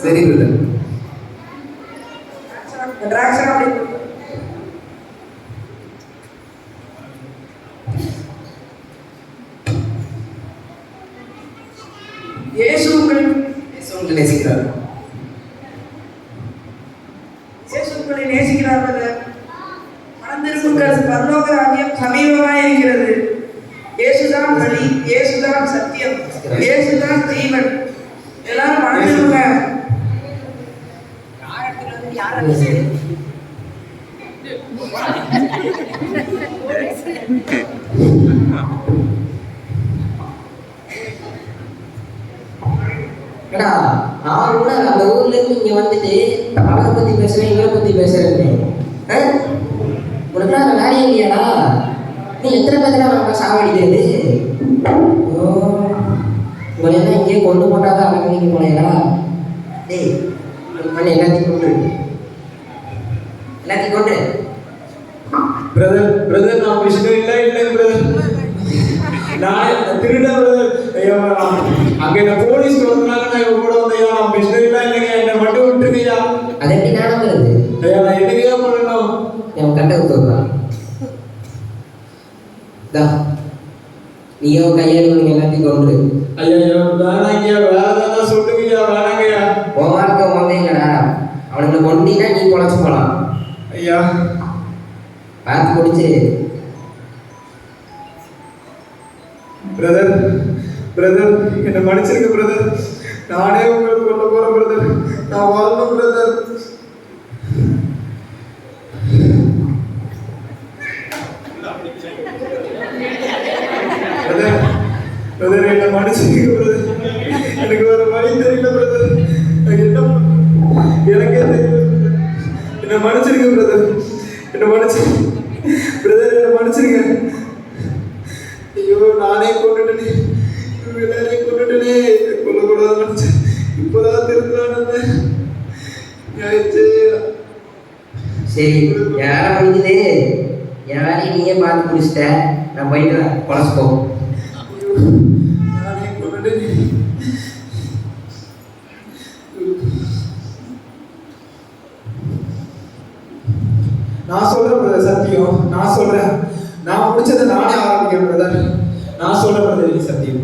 சரி பிரதர். இயேசு உங்களை இயேசு உங்களை நேசிக்கிறார். இயேசு உங்களை நேசிக்கிறார் பிரதர் மனம் திரும்புங்கள் பரலோக ராஜ்யம் சமீபமாய் இருக்கிறது. இயேசுதான் வழி இயேசுதான் சத்தியம். இயேசுதான் ஜீவன் எல்லாரும் மனம் திரும்புங்க ஏடா நான் கூட அந்த ஊர்ல இருந்து இங்க வந்துட்டு அவரை பத்தி பேசுறேன் இவரை பத்தி பேசுறேன் உனக்கு அந்த வேலையே இல்லையாடா? நீ எத்தனை பேர்த்துல நம்ம சாவடிக்கிறது? ஓ உங்களெல்லாம் இங்கேயே கொண்டு போட்டாதான் அடக்க வைக்க போனேடா டேய் பண்ணி எல்லாத்தையும் கொண்டு எல்லாத்தையும் கொண்டு பிரதர் பிரதர் நான் விஷயம் இல்லை இல்லை பிரதர் நான் திருட பிரதர் அங்க என்ன போலீஸ் வந்தாங்க நான் இவங்க கூட வந்தையா நான் விஷயம் இல்லை இல்லைங்க. என்னை மட்டும் விட்டுருங்கய்யா. அது எப்படி வருது? ஐயா நான் என்னங்கய்யா பண்ணணும்? என் கண்ட தா நீயோ உனக்கு எல்லாத்தையும் கொண்டு. ஐயா வேணாங்கய்யா ஏதாவது சொல்லுங்கய்யா வேணாங்கய்யா. உன் வாழ்க்கை வந்தீங்கடா அவனுக்கு கொண்டீங்கன்னா நீ பொழைச்சு போலாம். ஐயா. பார்த்து முடிச்சு பிரதர் பிரதர் என்னை மன்னிச்சிருங்க பிரதர் நானே உங்களுக்கு கொல்ல போறேன் பிரதர் நான் வாழணும் பிரதர் என்ன பிரதர் பிரதர் எனக்கு வேற வழி தெரியல பிரதர் என்ன எனக்கே தெரியல brother. மன்னிச்சிருங்க பிரதர் மன்னிச்சு பிரதர் மன்னிச்சிருங்க. ஐயோ நானே கொண்டுட்டனே எல்லாரையும் கொண்டுட்டனே கொல்லக்கூடாது நினைச்சேன். இப்போதான் திருந்தலான்னு சரி யார முடிஞ்சது. என் வேலையை நீயே பார்த்து முடிச்சிட்ட. நான் போயிட்டு வரேன். நானே நான் சொல்றேன் பிரதர் சத்தியம். நான் சொல்றேன். நான் முடிச்சதை நானே ஆரம்பிக்கிறேன் பிரதர் நான் சொல்றேன் பிரதர் சத்தியம்.